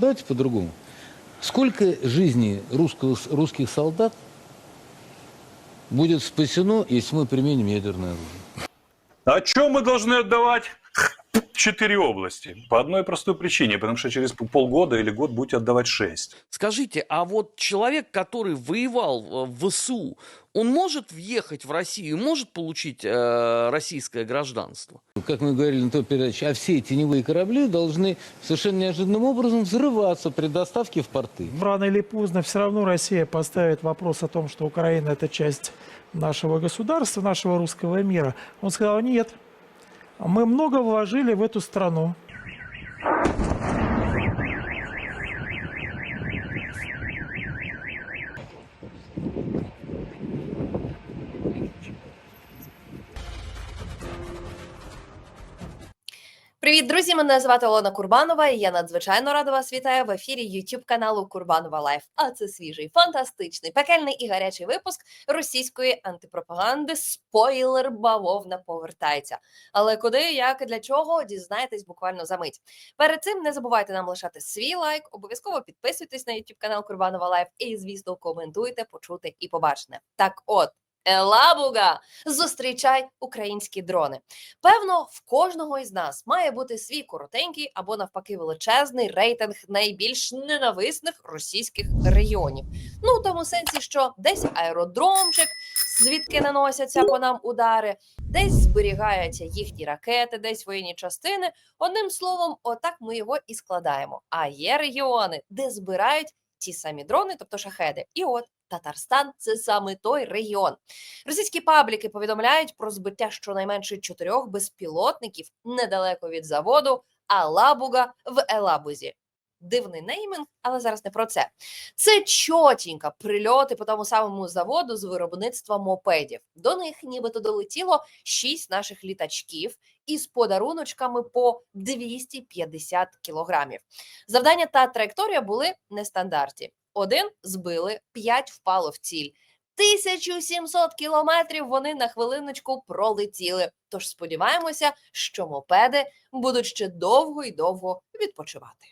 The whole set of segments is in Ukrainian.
давайте по-другому. Сколько жизней русского, русских солдат будет спасено, если мы применим ядерное оружие? А чем мы должны отдавать четыре области? По одной простой причине, потому что через полгода или год будете отдавать шесть. Скажите, а вот человек, который воевал э, в ВСУ, он может въехать в Россию, может получить э, российское гражданство? Как мы говорили на той передаче, а все теневые корабли должны совершенно неожиданным образом взрываться при доставке в порты. Рано или поздно все равно Россия поставит вопрос о том, что Украина – это часть нашего государства, нашего русского мира. Он сказал, нет, мы много вложили в эту страну. Привіт, друзі! Мене звати Олена Курбанова, і я надзвичайно рада вас вітаю в ефірі YouTube каналу Курбанова Лайф. А це свіжий, фантастичний, пекельний і гарячий випуск російської антипропаганди. Спойлер бавовна повертається. Але куди, як і для чого, дізнаєтесь буквально за мить. Перед цим не забувайте нам лишати свій лайк, обов'язково підписуйтесь на YouTube канал Курбанова Лайф і, звісно, коментуйте, почути і побачене. Так, от. Елабуга, зустрічай українські дрони. Певно, в кожного із нас має бути свій коротенький або навпаки величезний рейтинг найбільш ненависних російських регіонів. Ну в тому сенсі, що десь аеродромчик, звідки наносяться по нам удари, десь зберігаються їхні ракети, десь воєнні частини. Одним словом, отак ми його і складаємо. А є регіони, де збирають ті самі дрони, тобто шахеди. І от Татарстан це саме той регіон. Російські пабліки повідомляють про збиття щонайменше чотирьох безпілотників недалеко від заводу Алабуга в Елабузі. Дивний неймінг, але зараз не про це. Це чотінька прильоти по тому самому заводу з виробництва мопедів. До них нібито долетіло шість наших літачків із подаруночками по 250 кілограмів. Завдання та траєкторія були нестандартні. Один збили, п'ять впало в ціль. 1700 кілометрів вони на хвилиночку пролетіли. Тож сподіваємося, що мопеди будуть ще довго і довго відпочивати.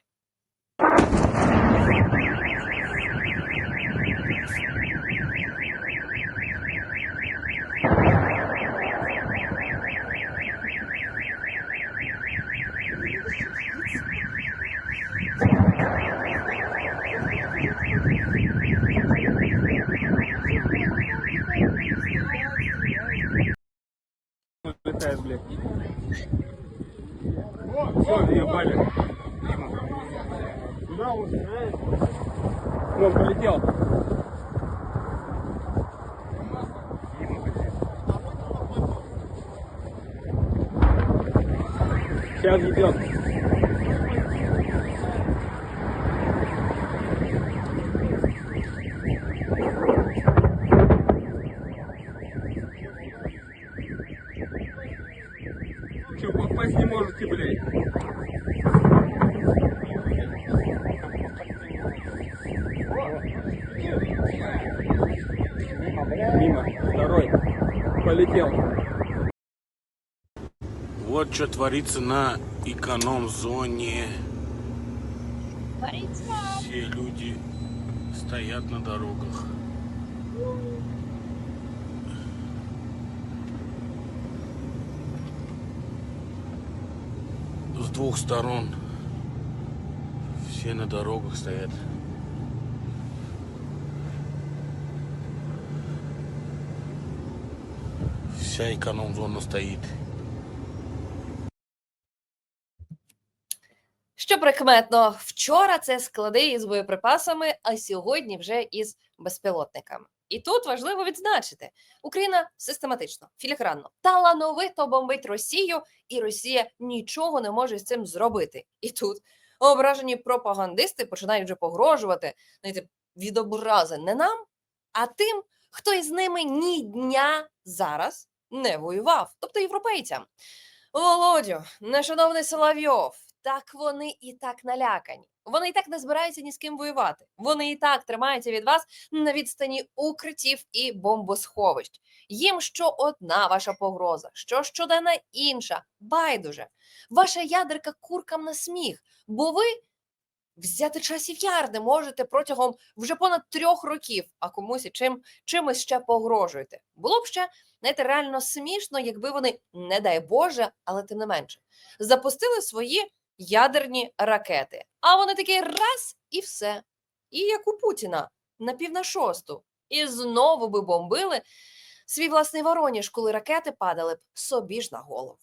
Sıkıntı yok. Şey gidiyor. Полетел. Вот что творится на эконом-зоне. Все люди стоят на дорогах. С двух сторон все на дорогах стоят. Вся эконом-зона стоит. Що прикметно, вчора це склади із боєприпасами, а сьогодні вже із безпілотниками. І тут важливо відзначити: Україна систематично, філігранно, талановито бомбить Росію, і Росія нічого не може з цим зробити. І тут ображені пропагандисти починають вже погрожувати знаєте, від образи не нам, а тим, хто із ними ні дня зараз не воював, тобто європейцям. Володю, нешановний Соловйов, так вони і так налякані. Вони і так не збираються ні з ким воювати. Вони і так тримаються від вас на відстані укриттів і бомбосховищ. Їм що одна ваша погроза, що щоденна інша. Байдуже. Ваша ядерка куркам на сміх, бо ви взяти часів яр можете протягом вже понад трьох років, а комусь і чим чимось ще погрожуєте. Було б ще знаєте, реально смішно, якби вони, не дай Боже, але тим не менше, запустили свої ядерні ракети. А вони такі раз і все. І як у Путіна на пів на шосту. І знову би бомбили свій власний Вороніж, коли ракети падали б собі ж на голову.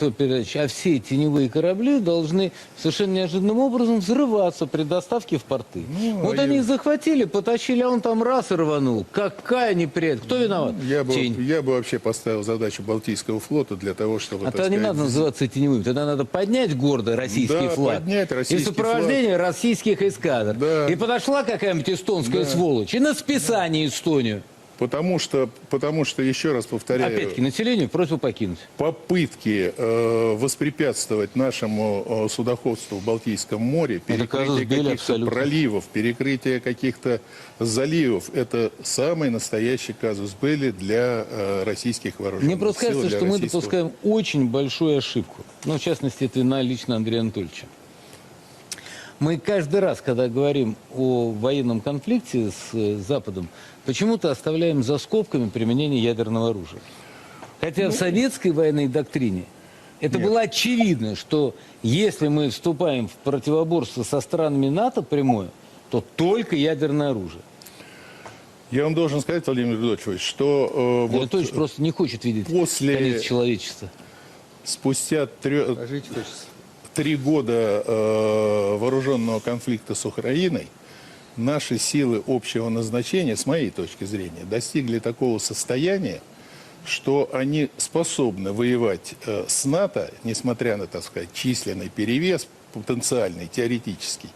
Той передаче, а все теневые корабли должны совершенно неожиданным образом взрываться при доставке в порты. Ну, вот а они я- их захватили, потащили, а он там раз и рванул. Какая неприятность. Кто виноват? Я бы, Тень. я бы вообще поставил задачу Балтийского флота для того, чтобы... А так тогда не сказать, надо называться теневым, тогда надо поднять гордо российский Да, флаг. поднять российский и сопровождение российских эскадр. Да. И подошла какая-нибудь эстонская Да. сволочь и на списание Эстонию. Потому что, потому что, еще раз повторяю, Опять-таки, населению просьбу покинуть. попытки э, воспрепятствовать нашему э, судоходству в Балтийском море, перекрытие белли каких-то проливов, перекрытие каких-то заливов, это самый настоящий казус были для э, российских вооруженных Мне просто сил, кажется, что мы российского- допускаем очень большую ошибку. Ну, в частности, это вина лично Андрея Анатольевича. Мы каждый раз, когда говорим о военном конфликте с э, Западом, почему-то оставляем за скобками применение ядерного оружия. Хотя в советской военной доктрине это Нет. было очевидно, что если мы вступаем в противоборство со странами НАТО прямое, то только ядерное оружие. Я вам должен сказать, Владимир Владимирович, что э, вот Анатольевич просто не хочет видеть после- конец человечества. спустя трё- три года э, вооруженного конфликта с Украиной наши силы общего назначения, с моей точки зрения, достигли такого состояния, что они способны воевать э, с НАТО, несмотря на, так сказать, численный перевес, потенциальный, теоретический,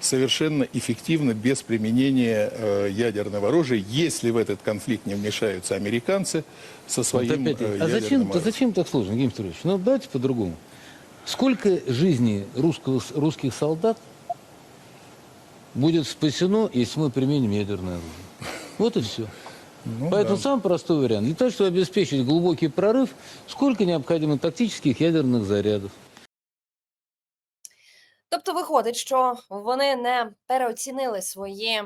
совершенно эффективно без применения э, ядерного оружия, если в этот конфликт не вмешаются американцы со Вот своим опять, э, а зачем, ядерным оружием. зачем так сложно, Евгений Петрович? Ну, давайте по-другому. Сколько жизней русского, русских солдат будет спасено, если мы применим ядерное оружие? Вот и все. Ну Поэтому да. самый простой вариант. Для того, чтобы обеспечить глубокий прорыв, сколько необходимо тактических ядерных зарядов? Тобто виходить, що вони не переоцінили свої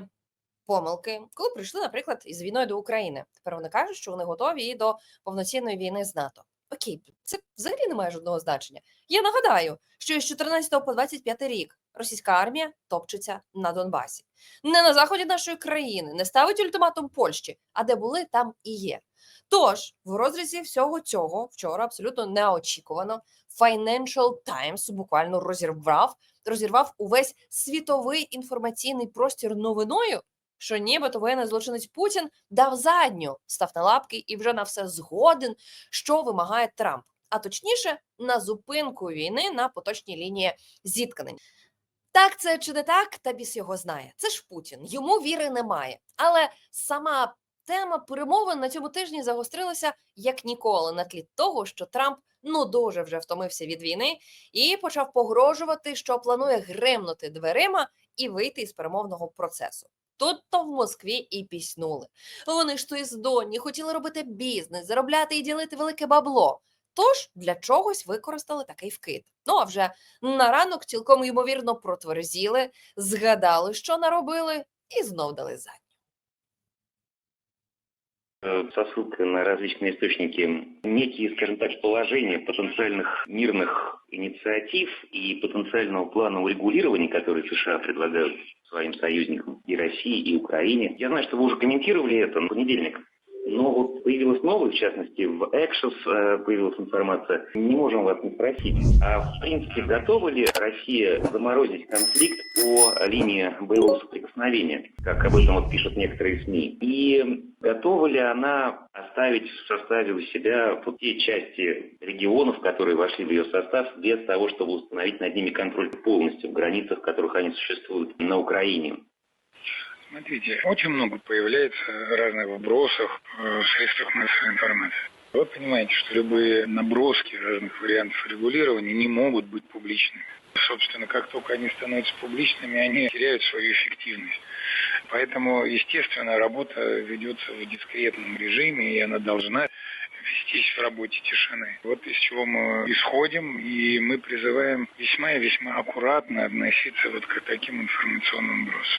помилки, коли прийшли, наприклад, із війною до України. Тепер вони кажуть, що вони готові і до повноцінної війни з НАТО. Окей, це взагалі не має жодного значення. Я нагадаю, що із 14 по 25 рік російська армія топчеться на Донбасі. Не на заході нашої країни, не ставить ультиматум Польщі, а де були, там і є. Тож, в розрізі всього цього вчора абсолютно неочікувано Financial Times буквально розірвав розірвав увесь світовий інформаційний простір новиною, що нібито воєнний злочинець Путін дав задню, став на лапки і вже на все згоден, що вимагає Трамп. А точніше, на зупинку війни на поточній лінії зіткнень. Так це чи не так, та біс його знає. Це ж Путін, йому віри немає. Але сама тема перемовин на цьому тижні загострилася як ніколи на тлі того, що Трамп ну дуже вже втомився від війни і почав погрожувати, що планує гримнути дверима і вийти із перемовного процесу. Тут то в Москві і піснули. Вони ж то із доні хотіли робити бізнес, заробляти і ділити велике бабло. Тож для чогось використали такий вкид. Ну а вже на ранок цілком ймовірно протверзіли, згадали, що наробили, і знов дали задню. Э, со ссылкой на различные источники некие, скажем так, положения потенциальных мирных инициатив и потенциального плана урегулирования, который США предлагают своим союзникам и России, и Украине. Я знаю, что вы уже комментировали это на понедельник. Но вот появилось новое, в частности, в Экшес появилась информация. Не можем вас не спросить, а в принципе готова ли Россия заморозить конфликт по линии боевого соприкосновения, как об этом вот пишут некоторые СМИ? И готова ли она оставить в составе у себя вот те части регионов, которые вошли в ее состав, без того, чтобы установить над ними контроль полностью в границах, в которых они существуют на Украине? Смотрите, очень много появляется разных вбросов э, в средствах массовой информации. Вы понимаете, что любые наброски разных вариантов регулирования не могут быть публичными. Собственно, как только они становятся публичными, они теряют свою эффективность. Поэтому, естественно, работа ведется в дискретном режиме, и она должна вестись в работе тишины. Вот из чего мы исходим, и мы призываем весьма и весьма аккуратно относиться вот к таким информационным вбросам.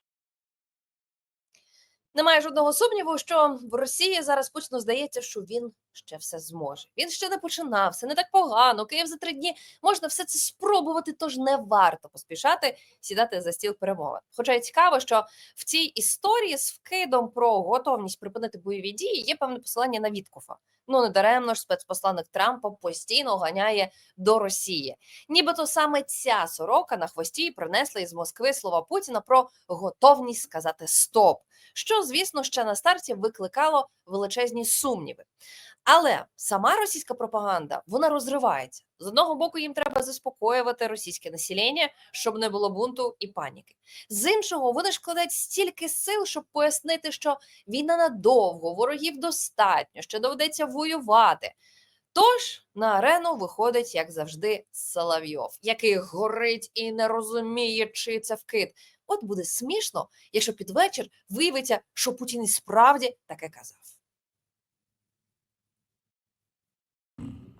Немає жодного сумніву, що в Росії зараз Путіну здається, що він ще все зможе. Він ще не починав, все не так погано. Київ за три дні можна все це спробувати, тож не варто поспішати сідати за стіл перемови. Хоча й цікаво, що в цій історії з вкидом про готовність припинити бойові дії є певне посилання на Віткофа. Ну не даремно ж спецпосланник Трампа постійно ганяє до Росії. Нібито саме ця сорока на хвості принесла із Москви слова Путіна про готовність сказати стоп що, звісно, ще на старті викликало величезні сумніви. Але сама російська пропаганда вона розривається. З одного боку, їм треба заспокоювати російське населення, щоб не було бунту і паніки. З іншого, вони ж кладуть стільки сил, щоб пояснити, що війна надовго, ворогів достатньо, ще доведеться воювати. Тож на арену виходить, як завжди, Соловйов, який горить і не розуміє, чи це вкид. От буде смішно, якщо під вечір виявиться, що Путін і справді таке казав.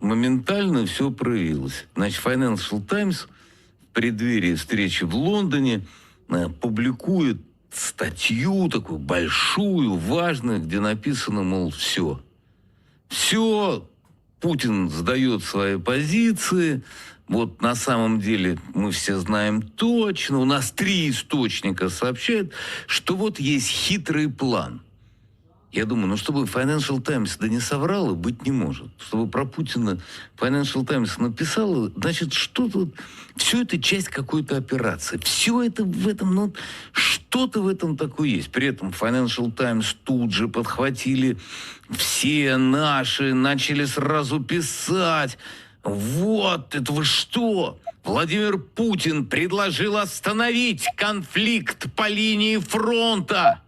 Моментально все проявилось. Значит, Financial Times в преддверии встречи в Лондоне э, публикует статью такую большую, важную, где написано, мол, все. Все, Путин сдает свои позиции. Вот на самом деле мы все знаем точно, у нас три источника сообщают, что вот есть хитрый план – я думаю, ну чтобы Financial Times да не соврала, быть не может. Чтобы про Путина Financial Times написала, значит, что-то... Все это часть какой-то операции. Все это в этом, ну, что-то в этом такое есть. При этом Financial Times тут же подхватили все наши, начали сразу писать. Вот, это вы что? Владимир Путин предложил остановить конфликт по линии фронта.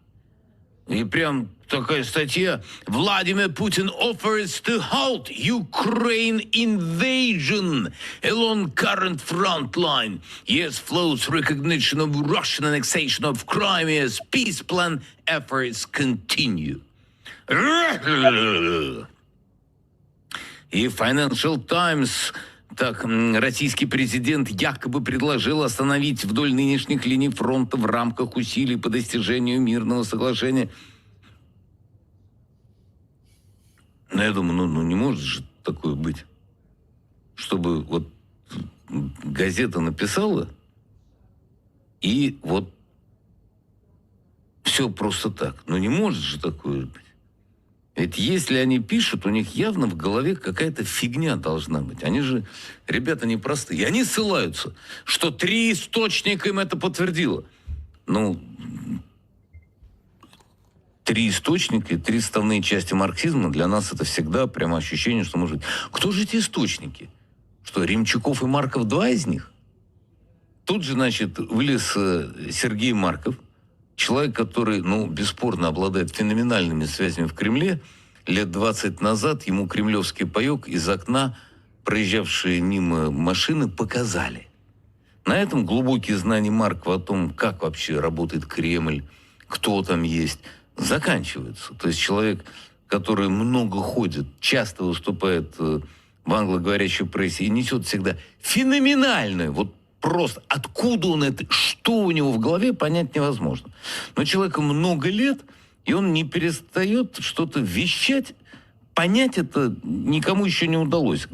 И прям такая статья. Vladimir Putin offers to halt Ukraine invasion along current front line. Yes, flows recognition of Russian annexation of Crimea's peace plan efforts continue. И Financial Times так, российский президент якобы предложил остановить вдоль нынешних линий фронта в рамках усилий по достижению мирного соглашения. Но я думаю, ну, ну не может же такое быть, чтобы вот газета написала, и вот все просто так. Ну не может же такое быть. Ведь если они пишут, у них явно в голове какая-то фигня должна быть. Они же, ребята, непростые. И они ссылаются, что три источника им это подтвердило. Ну, три источника и три составные части марксизма для нас это всегда прямо ощущение, что может быть. Кто же эти источники? Что, Римчаков и Марков два из них? Тут же, значит, вылез э, Сергей Марков, человек, который, ну, бесспорно обладает феноменальными связями в Кремле. Лет 20 назад ему кремлевский паек из окна проезжавшие мимо машины показали. На этом глубокие знания Маркова о том, как вообще работает Кремль, кто там есть, заканчиваются. То есть человек, который много ходит, часто выступает э, в англоговорящей прессе и несет всегда феноменальную, вот просто откуда он это, что у него в голове, понять невозможно. Но человеку много лет, и он не перестает что-то вещать, понять это никому еще не удалось.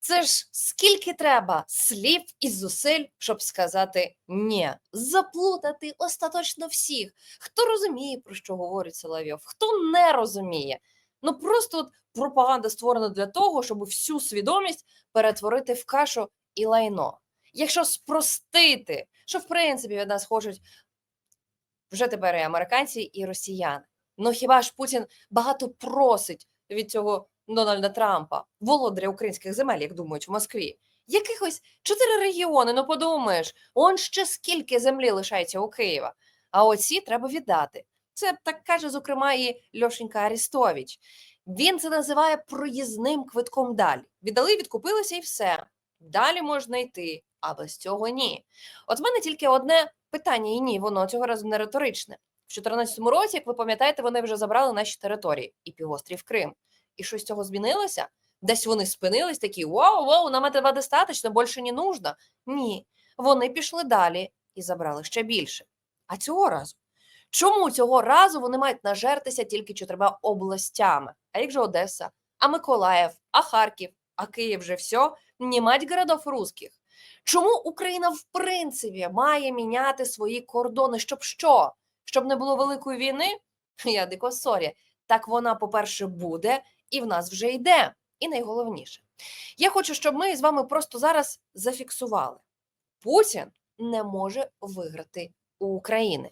Це ж скільки треба слів і зусиль, щоб сказати ні, заплутати остаточно всіх, хто розуміє, про що говорить Соловйов, хто не розуміє. Ну просто от пропаганда створена для того, щоб всю свідомість перетворити в кашу і лайно. Якщо спростити, що в принципі від нас хочуть вже тепер і американці, і росіяни. Ну хіба ж Путін багато просить від цього Дональда Трампа, володаря українських земель, як думають в Москві? Якихось чотири регіони, ну подумаєш, он ще скільки землі лишається у Києва. А оці треба віддати. Це так каже, зокрема, і Льошенька Арістович. Він це називає проїзним квитком далі. Віддали, відкупилися і все. Далі можна йти, а без цього ні. От в мене тільки одне питання, і ні, воно цього разу не риторичне. В 2014 році, як ви пам'ятаєте, вони вже забрали наші території і півострів Крим. І що з цього змінилося? Десь вони спинились, такі вау, вау, нам этого достаточно, більше не нужно. Ні, вони пішли далі і забрали ще більше. А цього разу. Чому цього разу вони мають нажертися тільки чотирма областями? А як же Одеса, а Миколаїв, а Харків, а Київ вже все? Не мать городов русських. Чому Україна в принципі має міняти свої кордони? Щоб що? Щоб не було великої війни? Я дико сорі. Так вона, по-перше, буде, і в нас вже йде. І найголовніше, я хочу, щоб ми з вами просто зараз зафіксували: Путін не може виграти у України.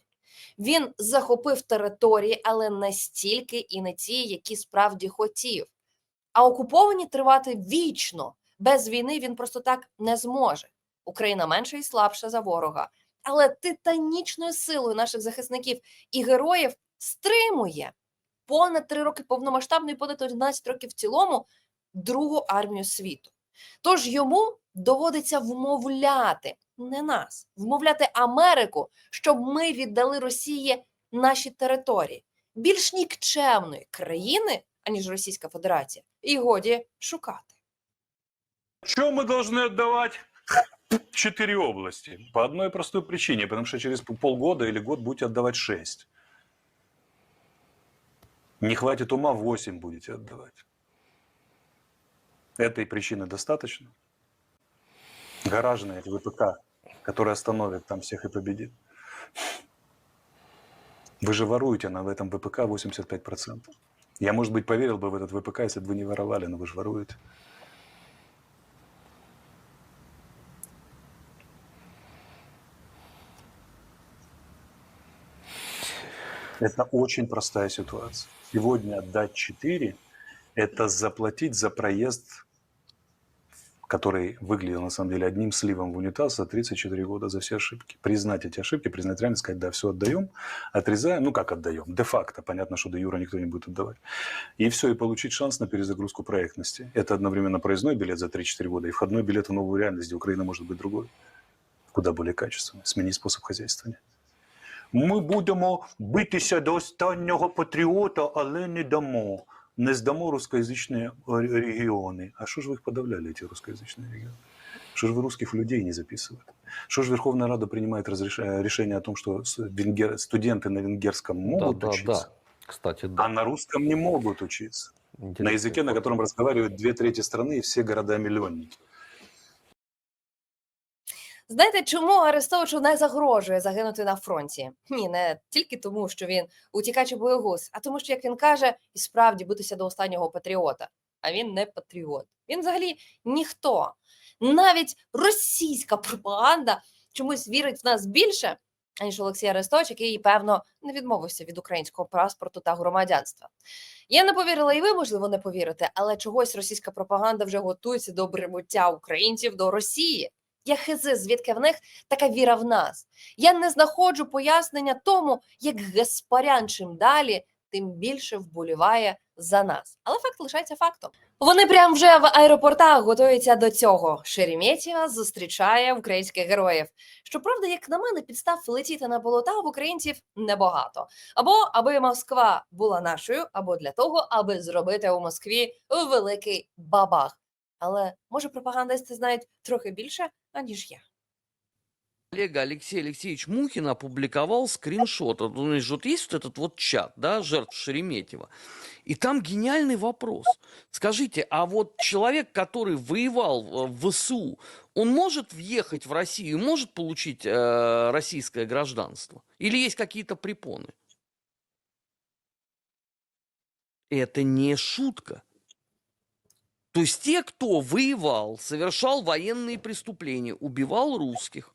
Він захопив території, але настільки і не ті, які справді хотів. А окуповані тривати вічно. Без війни він просто так не зможе. Україна менша і слабша за ворога, але титанічною силою наших захисників і героїв стримує понад три роки повномасштабної, понад 11 років в цілому другу армію світу. Тож йому доводиться вмовляти не нас, вмовляти Америку, щоб ми віддали Росії наші території більш нікчемної країни, аніж Російська Федерація, і годі шукати. Что мы должны отдавать четыре области? По одной простой причине, потому что через полгода или год будете отдавать шесть. Не хватит ума, 8 будете отдавать. Этой причины достаточно? Гаражные ВПК, который остановит там всех и победит. Вы же воруете на этом ВПК 85%. Я, может быть, поверил бы в этот ВПК, если бы вы не воровали, но вы же воруете. Это очень простая ситуация. Сегодня отдать 4 – это заплатить за проезд, который выглядел на самом деле одним сливом в унитаз за 34 года за все ошибки. Признать эти ошибки, признать реальность, сказать, да, все отдаем, отрезаем, ну как отдаем, де-факто, понятно, что до юра никто не будет отдавать. И все, и получить шанс на перезагрузку проектности. Это одновременно проездной билет за 3-4 года и входной билет в новую реальность, где Украина может быть другой, куда более качественной, сменить способ хозяйствования. Ми будемо битися до останнього патріота, але не дамо. Не здамо русскоязычные ре- регионы. А что же вы их подавляли, эти русскоязычные регионы? Что же вы русских людей не записывали? Что же Верховная Рада принимает разреш- решение о том, что венгер- студенты на венгерском могут да, учиться, да. Кстати, а да. на русском не могут учиться? На Интересный языке, на котором разговаривают две трети страны и все города-миллионники. Знаєте, чому Арестовичу не загрожує загинути на фронті? Ні, не тільки тому, що він утікач і боєгуз, а тому, що, як він каже, і справді битися до останнього патріота. А він не патріот. Він взагалі ніхто. Навіть російська пропаганда чомусь вірить в нас більше, аніж Олексій Арестович, який, певно, не відмовився від українського паспорту та громадянства. Я не повірила, і ви, можливо, не повірите, але чогось російська пропаганда вже готується до прибуття українців до Росії. Я хизи, звідки в них така віра в нас. Я не знаходжу пояснення тому, як Гаспарян чим далі, тим більше вболіває за нас. Але факт лишається фактом. Вони прямо вже в аеропортах готуються до цього. Шереметєва зустрічає українських героїв. Щоправда, як на мене, підстав летіти на болота в українців небагато. Або аби Москва була нашою, або для того, аби зробити у Москві великий бабах. Але може пропагандисти знають трохи більше, аніж я. Коллега Алексей Алексеевич Мухин опубликовал скриншот. Вот, ну, значит, вот есть вот этот вот чат, да, жертв Шереметьева. И там гениальный вопрос. Скажите, а вот человек, который воевал в ВСУ, он может въехать в Россию, может получить э, российское гражданство? Или есть какие-то препоны? Это не шутка. То есть те, кто воевал, совершал военные преступления, убивал русских,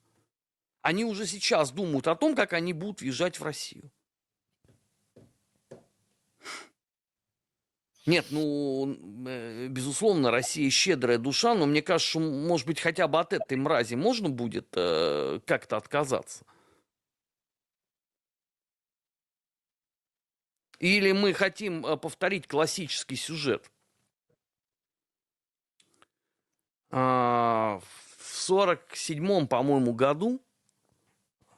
они уже сейчас думают о том, как они будут въезжать в Россию. Нет, ну, э, безусловно, Россия щедрая душа, но мне кажется, что, может быть, хотя бы от этой мрази можно будет э, как-то отказаться. Или мы хотим э, повторить классический сюжет. А, в сорок седьмом, по-моему, году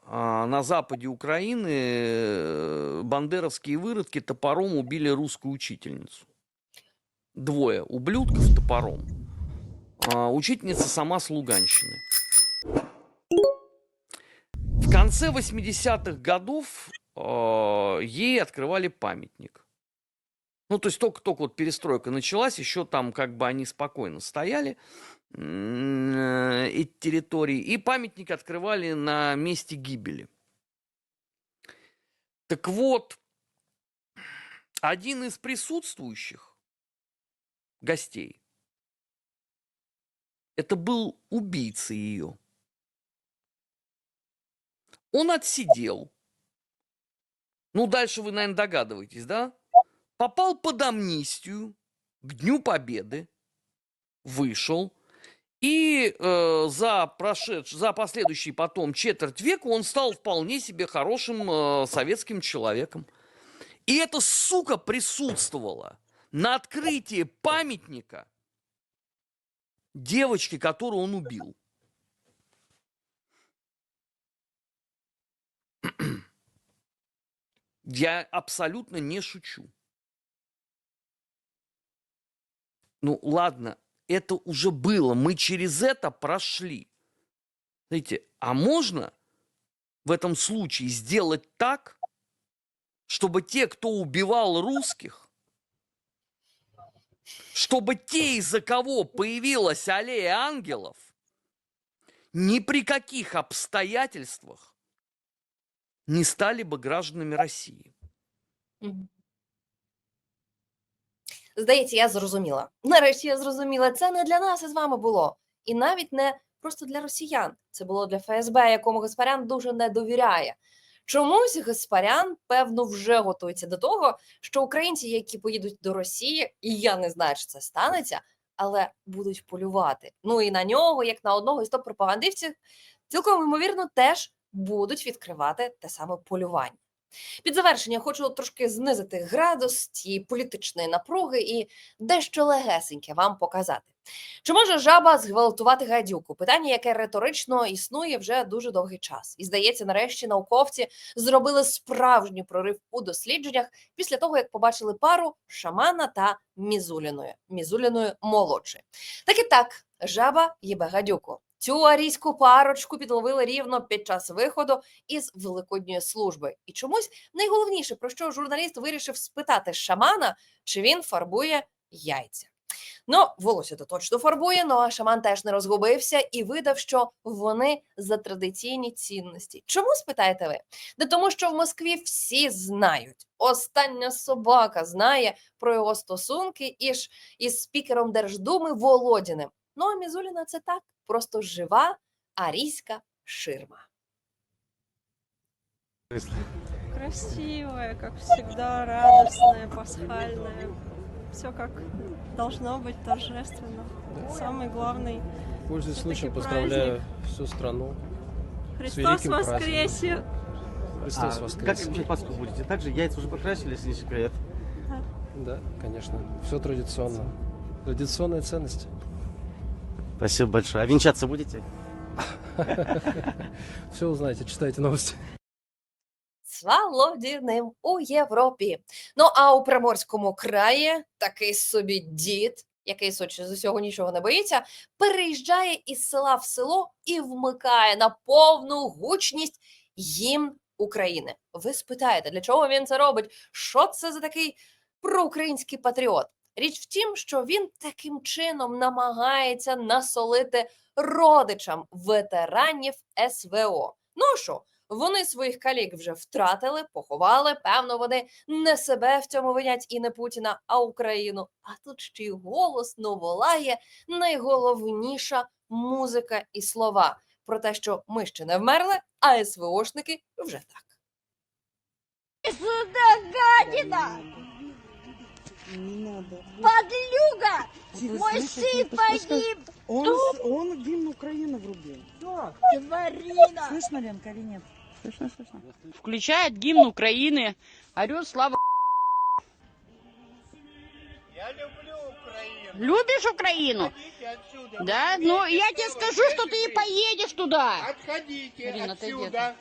а, на западе Украины э, бандеровские выродки топором убили русскую учительницу. Двое ублюдков топором. А, Учительница сама с Луганщины. В конце 80-х годов ей открывали памятник. Ну, то есть только-только вот перестройка началась, еще там как бы они спокойно стояли, э, эти территории, и памятник открывали на месте гибели. Так вот, один из присутствующих гостей, это был убийца ее. Он отсидел. Ну, дальше вы, наверное, догадываетесь, да? Попал под амнистию к Дню Победы, вышел, и э, за, прошедш... за последующий потом четверть века он стал вполне себе хорошим э, советским человеком. И эта сука присутствовала на открытии памятника девочки, которую он убил. Я абсолютно не шучу. Ну ладно, это уже было, мы через это прошли. Знаете, а можно в этом случае сделать так, чтобы те, кто убивал русских, чтобы те, из-за кого появилась аллея ангелов, ни при каких обстоятельствах не стали бы гражданами России. Мгм. Здається, я зрозуміла. Нарешті я зрозуміла, це не для нас із вами було. І навіть не просто для росіян. Це було для ФСБ, якому Гаспарян дуже не довіряє. Чомусь Гаспарян, певно, вже готується до того, що українці, які поїдуть до Росії, і я не знаю, чи це станеться, але будуть полювати. Ну і на нього, як на одного із топ-пропагандистів, цілком ймовірно, теж будуть відкривати те саме полювання. Під завершення хочу трошки знизити градус тієї політичної напруги і дещо легесеньке вам показати. Чи може жаба зґвалтувати гадюку? Питання, яке риторично існує вже дуже довгий час. І здається, нарешті науковці зробили справжній прорив у дослідженнях після того, як побачили пару шамана та мізуліної, мізуліної молодшої. Так і так, жаба їбе гадюку. Цю арійську парочку підловили рівно під час виходу із великодньої служби. І чомусь найголовніше, про що журналіст вирішив спитати шамана, чи він фарбує яйця. Ну, волосся то точно фарбує, ну а шаман теж не розгубився і видав, що вони за традиційні цінності. Чому спитаєте ви? Да тому, що в Москві всі знають. Остання собака знає про його стосунки із, із спікером Держдуми Володіним. Ну а Мізуліна це так, просто жива арійська ширма. Красивая, как всегда, радостная, пасхальная. Все как должно быть торжественно. Самый главный Пользуясь случаем, праздник. поздравляю всю страну. Христос воскресе! Христос А, воскрес. Как отмечать Пасху будете? Также яйца уже покрасили, если не секрет. Да, конечно. Все традиционно. Традиционная ценность. Спасибо большое. А венчаться будете? Все узнаете, читайте новости. Свалодіним у Європі. Ну а у Приморському краї такий собі дід, який сочі з усього нічого не боїться, переїжджає із села в село і вмикає на повну гучність гімн України. Ви спитаєте, для чого він це робить? Що це за такий проукраїнський патріот? Річ в тім, що він таким чином намагається насолити родичам ветеранів СВО. Ну що? Вони своїх калік вже втратили, поховали. Певно, вони не себе в цьому винять і не Путіна, а Україну. А тут ще й голосно волає найголовніша музика і слова про те, що ми ще не вмерли, а СВОшники вже так. Сюда, гадина! Подлюга! Мой сын погиб! Он, он гимн Украины врубил. Тварина! Слышно, Ленка, или нет? Слышно, слышно. Включает гимн Украины, орет слава Я люблю Украину! Любишь Украину? Да? Ну, я тебе скажу, что ты не поедешь туда. Отходите Ирина, отсюда.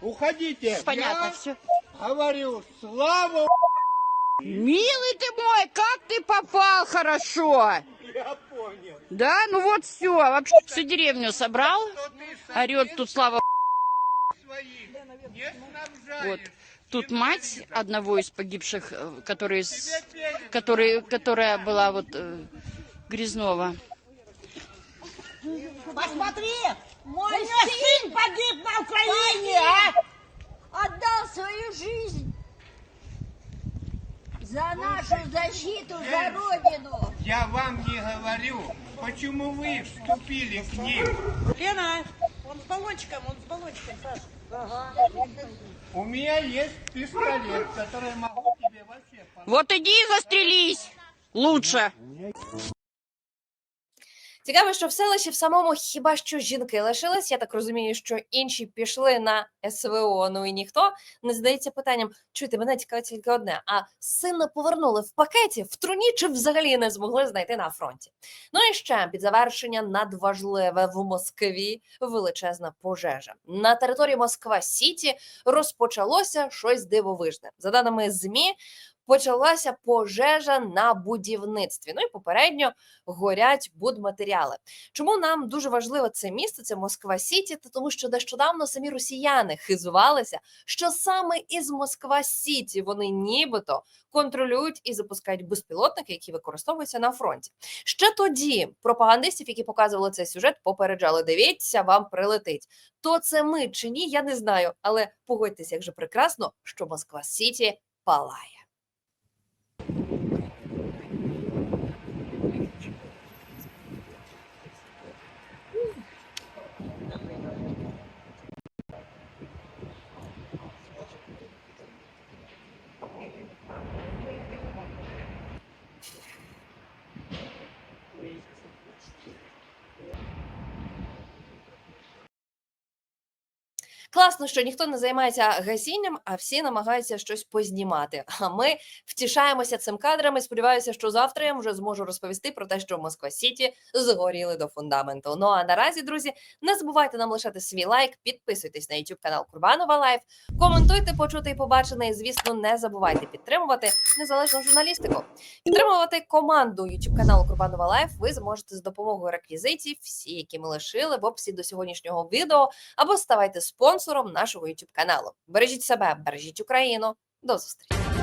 Уходите. Понятно Я все. говорю, слава Милый ты мой, как ты попал хорошо. Я понял. Да, ну вот все. Вообще всю деревню собрал. Орет тут слава. Вот. Тут мать одного из погибших, э, который, с- который, которая была вот э, Грязнова. Посмотри, мой сын погиб на Украине, а? Отдал свою жизнь за нашу защиту, за Родину. Я вам не говорю, почему вы вступили к ним. Лена, он с баллончиком, он с баллончиком, Саша. У меня есть пистолет, который могу тебе вообще. Вот иди и застрелись. Лучше. Цікаво, що в селищі в самому хіба що жінки лишились. Я так розумію, що інші пішли на СВО. Ну і ніхто не задається питанням: чуєте, мене цікавить тільки одне: а сина повернули в пакеті в труні чи взагалі не змогли знайти на фронті? Ну і ще під завершення надважливе в Москві величезна пожежа на території Москва Сіті розпочалося щось дивовижне. За даними змі. Почалася пожежа на будівництві. Ну і попередньо горять будматеріали. Чому нам дуже важливо це місце? Це Москва Сіті, тому що нещодавно самі росіяни хизувалися, що саме із Москва Сіті вони нібито контролюють і запускають безпілотники, які використовуються на фронті. Ще тоді пропагандистів, які показували цей сюжет, попереджали: дивіться, вам прилетить. То це ми чи ні, я не знаю. Але погодьтеся, як же прекрасно, що Москва Сіті палає. Класно, що ніхто не займається гасінням, а всі намагаються щось познімати. А ми втішаємося цим кадрами. Сподіваюся, що завтра я вже зможу розповісти про те, що Москва Сіті згоріли до фундаменту. Ну а наразі, друзі, не забувайте нам лишати свій лайк, підписуйтесь на YouTube канал Курбанова Лайф, коментуйте, почути і побачене. І звісно, не забувайте підтримувати незалежну журналістику. Підтримувати команду YouTube каналу Курбанова Лайф ви зможете з допомогою реквізитів, всі, які ми лишили в описі до сьогоднішнього відео, або ставайте спонсором нашого YouTube каналу. Бережіть себе, бережіть Україну. До зустрічі!